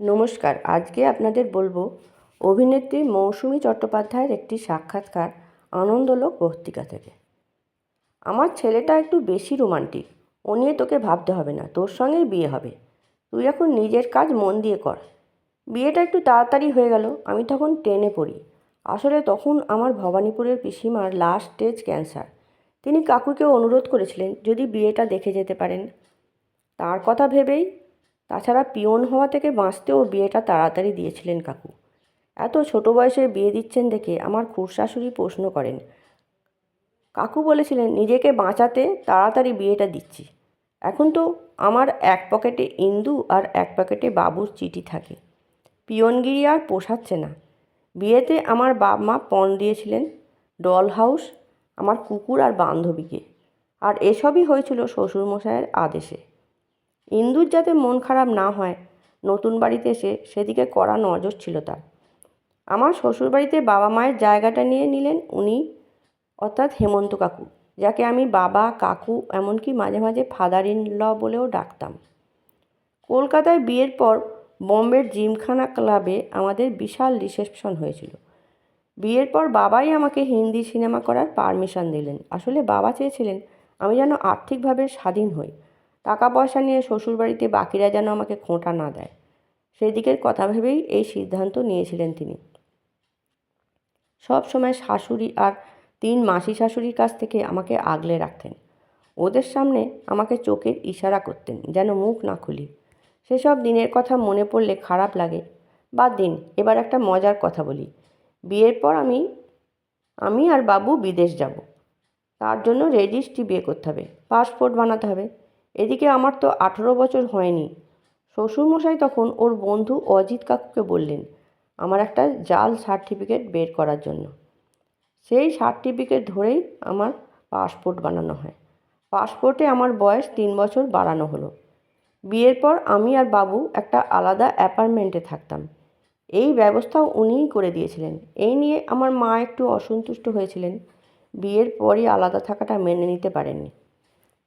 নমস্কার, আজকে আপনাদের বলব অভিনেত্রী মৌসুমী চট্টোপাধ্যায়ের একটি সাক্ষাৎকার আনন্দলোক পত্রিকা থেকে। আমার ছেলেটা একটু বেশি রোমান্টিক, ও নিয়ে তোকে ভাবতে হবে না, তোর সঙ্গেই বিয়ে হবে। তুই এখন নিজের কাজ মন দিয়ে কর। বিয়েটা একটু তাড়াতাড়ি হয়ে গেল, আমি তখন টেনে পড়ি। আসলে তখন আমার ভবানীপুরের পিসিমার লাস্ট স্টেজ ক্যান্সার তিনি কাকুকে অনুরোধ করেছিলেন, যদি বিয়েটা দেখে যেতে পারেন। তার কথা ভেবেই তাছাড়া পিয়ন হওয়া থেকে বাঁচতেও বিয়েটা তাড়াতাড়ি দিয়েছিলেন কাকু। এত ছোট বয়সে বিয়ে দিচ্ছেন দেখে আমার খুড়শাশুড়ি প্রশ্ন করেন, কাকু বলেছিলেন, নিজেকে বাঁচাতে তাড়াতাড়ি বিয়েটা দিচ্ছি। এখন তো আমার এক পকেটে ইন্দু আর এক পকেটে বাবুর চিঠি থাকে। পিয়নগিরি আর পোষাচ্ছে না। বিয়েতে আমার বাপ মা পণ দিয়েছিলেন, ডল হাউস, আমার কুকুর আর বান্ধবীকে। আর এসবই হয়েছিল শ্বশুরমশাইয়ের আদেশে। ইন্দুর যাতে মন খারাপ না হয়, নতুন বাড়িতে এসে সেদিকে কড়া নজর ছিল তার। আমার শ্বশুরবাড়িতে বাবা মায়ের জায়গাটা নিয়ে নিলেন উনি, অর্থাৎ হেমন্ত কাকু, যাকে আমি বাবা, কাকু, এমনকি মাঝে মাঝে ফাদার ইন ল বলেও ডাকতাম। কলকাতায় বিয়ের পর বোম্বের জিমখানা ক্লাবে আমাদের বিশাল রিসেপশন হয়েছিল। বিয়ের পর বাবাই আমাকে হিন্দি সিনেমা করার পারমিশন দিলেন। আসলে বাবা চেয়েছিলেন আমি যেন আর্থিকভাবে স্বাধীন হই। টাকা পয়সা নিয়ে শ্বশুরবাড়িতে বাকিরা যেন আমাকে খোঁটা না দেয়। সেদিকের কথা ভেবেই এই সিদ্ধান্ত নিয়েছিলেন তিনি। সব সময় শাশুড়ি আর তিন মাসি শাশুড়ির কাছ থেকে আমাকে আগলে রাখতেন। ওদের সামনে আমাকে চোখের ইশারা করতেন যেন মুখ না খুলি। সেসব দিনের কথা মনে পড়লে খারাপ লাগে। বা দিন, এবার একটা মজার কথা বলি। বিয়ের পর আমি আমি আর বাবু বিদেশ যাব। তার জন্য রেজিস্ট্রি বিয়ে করতে হবে, পাসপোর্ট বানাতে হবে। এদিকে আমার তো আঠেরো বছর হয়নি। শ্বশুরমশাই তখন ওর বন্ধু অজিত কাকুকে বললেন, আমার একটা জাল সার্টিফিকেট বের করার জন্য। সেই সার্টিফিকেট ধরেই আমার পাসপোর্ট বানানো হয়। পাসপোর্টে আমার বয়স তিন বছর বাড়ানো হলো। বিয়ের পর আমি আর বাবু একটা আলাদা অ্যাপার্টমেন্টে থাকতাম। এই ব্যবস্থাও উনিই করে দিয়েছিলেন। এই নিয়ে আমার মা একটু অসন্তুষ্ট হয়েছিলেন। বিয়ের পরই আলাদা থাকাটা মেনে নিতে পারেননি।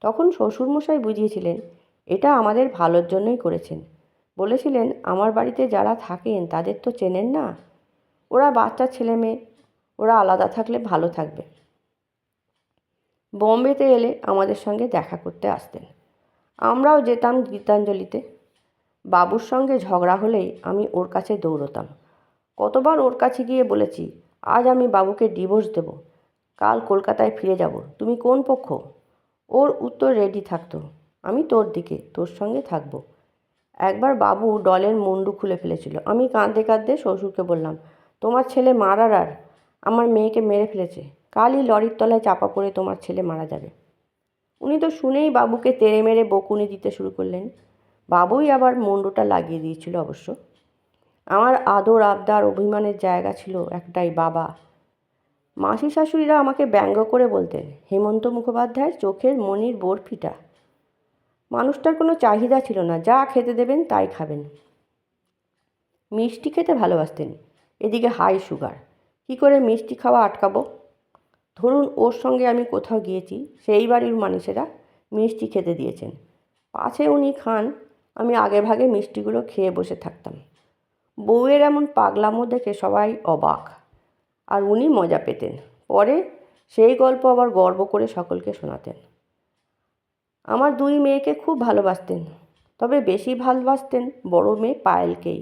তখন শ্বশুরমশাই বুঝিয়েছিলেন, এটা আমাদের ভালোর জন্যই করেছেন। বলেছিলেন, আমার বাড়িতে যারা থাকেন, তাদের তো চেনেন না। ওরা বাচ্চা, ছেলে, মেয়ে, ওরা আলাদা থাকলে ভালো থাকবে। বোম্বেতে এলে আমাদের সঙ্গে দেখা করতে আসতেন। আমরাও যেতাম গীতাঞ্জলিতে। বাবুর সঙ্গে ঝগড়া হলেই আমি ওর কাছে দৌড়তাম। কতবার ওর কাছে গিয়ে বলেছি, আজ আমি বাবুকে ডিভোর্স দেব। কাল কলকাতায় ফিরে যাব। তুমি কোন পক্ষ? ওর উত্তর রেডি থাকতো। আমি তোর দিকে, তোর সঙ্গে থাকব। একবার বাবু ডলের মুন্ডু খুলে ফেলেছিল। আমি কাঁদতে কাঁদতে শ্বশুরকে বললাম, তোমার ছেলে মারার আর? আমার মেয়েকে মেরে ফেলেছে। কালই লরির তলায় চাপা পড়ে তোমার ছেলে মারা যাবে। উনি তো শুনেই বাবুকে তেড়ে মেরে বকুনি দিতে শুরু করলেন। বাবুই আবার মুন্ডুটা লাগিয়ে দিয়েছিল অবশ্য। আমার আদর আবদার অভিমানের জায়গা ছিল একটাই বাবা। মাসি শাশুড়িরা আমাকে ব্যঙ্গ করে বলতেন হেমন্ত মুখোপাধ্যায়ের চোখের মনির বরফিটা মানুষটার কোনো চাহিদা ছিল না, যা খেতে দেবেন তাই খাবেন। মিষ্টি খেতে ভালোবাসতেন, এদিকে হাই সুগার কী করে মিষ্টি খাওয়া আটকাবো? ধরুন ওর সঙ্গে আমি কোথাও গিয়েছি, সেই বাড়ির মানুষেরা মিষ্টি খেতে দিয়েছেন। পাছে উনি খান, আমি আগে ভাগে মিষ্টিগুলো খেয়ে বসে থাকতাম। বউয়ের এমন পাগলামো দেখে সবাই অবাক। আর উনি মজা পেতেন। পরে সেই গল্প আবার গর্ব করে সকলকে শোনাতেন। আমার দুই মেয়েকে খুব ভালোবাসতেন, তবে বেশি ভালোবাসতেন বড় মেয়ে পায়েলকেই।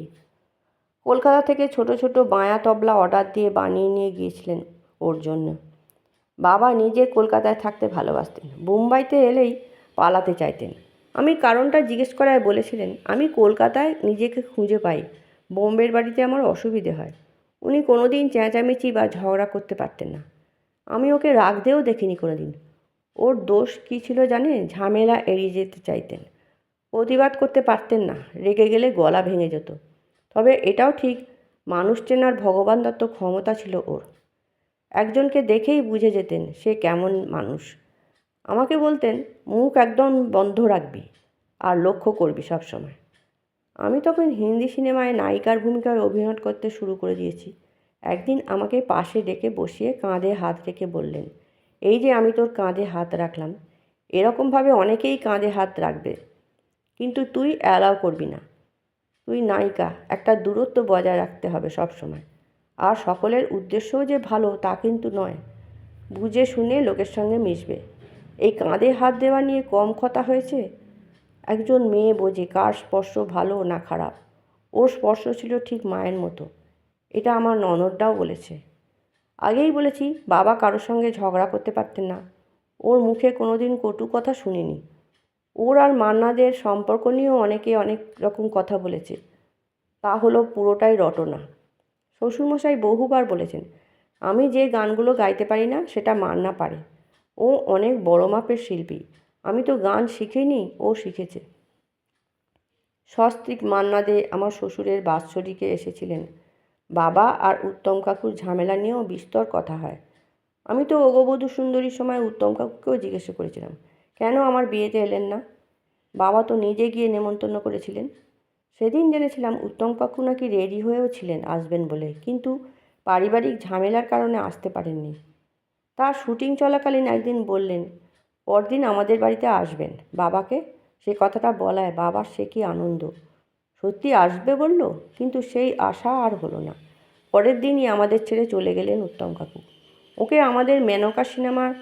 কলকাতা থেকে ছোট ছোট বায়া তবলা অর্ডার দিয়ে বানিয়ে নিয়ে গিয়েছিলেন ওর জন্য। বাবা নিজে কলকাতায় থাকতে ভালোবাসতেন মুম্বাইতে এলেই পালাতে চাইতেন। আমি কারণটা জিজ্ঞেস করায় বলেছিলেন, আমি কলকাতায় নিজেকে খুঁজে পাই, বোম্বের বাড়িতে আমার অসুবিধে হয়। উনি কোনো দিন চেঁচামেচি বা ঝগড়া করতে পারতেন না। আমি ওকে রাগ দিয়েও দেখিনি কোনো দিন ওর দোষ কী ছিল জানে ঝামেলা এড়িয়ে যেতে চাইতেন। প্রতিবাদ করতে পারতেন না। রেগে গেলে গলা ভেঙে যেত। তবে এটাও ঠিক, মানুষ চেনার ভগবান দত্ত ক্ষমতা ছিল ওর। একজনকে দেখেই বুঝে যেতেন সে কেমন মানুষ। আমাকে বলতেন, মুখ একদম বন্ধ রাখবি আর লক্ষ্য করবি সব সময় আমি তখন হিন্দি সিনেমায় নায়িকার ভূমিকায় অভিনয় করতে শুরু করে দিয়েছি। একদিন আমাকে পাশে ডেকে বসিয়ে কাঁধে হাত রেখে বললেন, এই যে আমি তোর কাঁধে হাত রাখলাম, এরকমভাবে অনেকেই কাঁধে হাত রাখবে, কিন্তু তুই অ্যালাও করবি না। তুই নায়িকা, একটা দূরত্ব বজায় রাখতে হবে সব সময় আর সকলের উদ্দেশ্যও যে ভালো তা কিন্তু নয়। বুঝে শুনে লোকের সঙ্গে মিশবে। এই কাঁধে হাত দেওয়া নিয়ে কম কথা হয়েছে? একজন মেয়ে বোঝে কার স্পর্শ ভালো না খারাপ। ওর স্পর্শ ছিল ঠিক মায়ের মতো। এটা আমার ননদটাও বলেছে। আগেই বলেছি, বাবা কারোর সঙ্গে ঝগড়া করতে পারতেন না। ওর মুখে কোনোদিন কটু কথা শুনিনি। ওর আর মান্নাদের সম্পর্ক নিয়েও অনেকে অনেক রকম কথা বলেছে। তা হলো পুরোটাই রটনা। শ্বশুরমশাই বহুবার বলেছেন, আমি যে গানগুলো গাইতে পারি না, সেটা মান্না পারে। ও অনেক বড় মাপের শিল্পী। আমি তো গান শিখিনি, ও শিখেছে। সস্ত্রীক মান্না দে আমার শ্বশুরের বাৎসরিকে এসেছিলেন। বাবা আর উত্তম কাকুর ঝামেলা নিয়েও বিস্তর কথা হয়। আমি তো অগবধূ সুন্দরীর সময় উত্তম কাকুকেও জিজ্ঞাসা করেছিলাম, কেন আমার বিয়েতে এলেন না? বাবা তো নিজে গিয়ে নেমন্তন্ন করেছিলেন। সেদিন জেনেছিলাম উত্তম কাকু নাকি রেডি হয়েও ছিলেন আসবেন বলে, কিন্তু পারিবারিক ঝামেলার কারণে আসতে পারেননি। তার শুটিং চলাকালীন একদিন বললেন পরদিন আমাদের বাড়িতে আসবেন। বাবাকে? সে কথাটা বলায় বাবার সে কি আনন্দ? সত্যি আসবে বলল, কিন্তু সেই আশা আর হলো না। পরের দিনই আমাদের ছেড়ে চলে গেলেন উত্তম কাকু। ওকে আমাদের মেনকা সিনেমার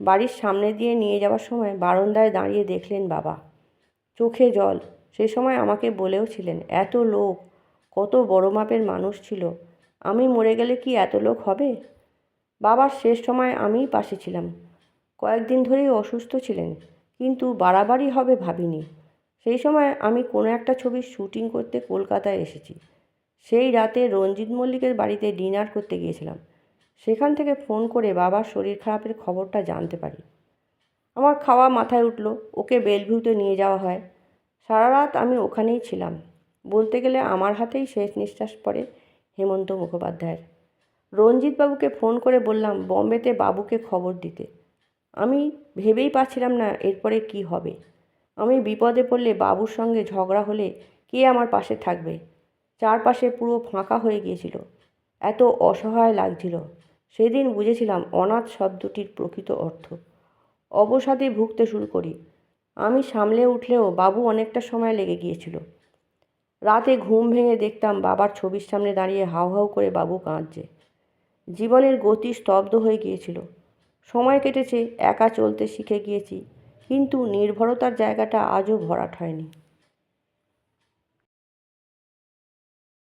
বাড়ির সামনে দিয়ে নিয়ে যাওয়ার সময় বারান্দায় দাঁড়িয়ে দেখলেন বাবা। চোখে জল। সে সময় আমাকে বলেও ছিলেন এত লোক, কত বড় মাপের মানুষ ছিল। আমি মরে গেলে কি এত লোক হবে? বাবার শেষ সময় আমিই পাশে ছিলাম। কয়েকদিন ধরেই অসুস্থ ছিলেন, কিন্তু বাড়াবাড়ি হবে ভাবিনি। সেই সময় আমি কোনো একটা ছবির শুটিং করতে কলকাতায় এসেছি। সেই রাতে রঞ্জিত মল্লিকের বাড়িতে ডিনার করতে গিয়েছিলাম। সেখান থেকে ফোন করে বাবার শরীর খারাপের খবরটা জানতে পারি। আমার খাওয়া মাথায় উঠল, ওকে বেলভিউতে নিয়ে যাওয়া হয়। সারা রাত আমি ওখানেই ছিলাম। বলতে গেলে আমার হাতেই শেষ নিঃশ্বাস পড়ে হেমন্ত মুখোপাধ্যায়ের। রঞ্জিতবাবুকে ফোন করে বললাম, বম্বেতে বাবুকে খবর দিতে। আমি ভেবেই পাচ্ছিলাম না এরপরে কি হবে। আমি বিপদে পড়লে বাবুর সঙ্গে ঝগড়া হলে কে আমার পাশে থাকবে? চারপাশে পুরো ফাঁকা হয়ে গিয়েছিল। এত অসহায় লাগছিল। সেদিন বুঝেছিলাম অনাথ শব্দটির প্রকৃত অর্থ। অবসাদে ভুগতে শুরু করি। আমি সামলে উঠলেও বাবু অনেকটা সময় লেগে গিয়েছিল। রাতে ঘুম ভেঙে দেখতাম বাবার ছবির সামনে দাঁড়িয়ে হাউ হাউ করে বাবু কাঁদছে। জীবনের গতি স্তব্ধ হয়ে গিয়েছিল। সময় কেটেছে একা চলতে শিখে গিয়েছি। কিন্তু নির্ভরতার জায়গাটা আজও ভরাট হয়নি।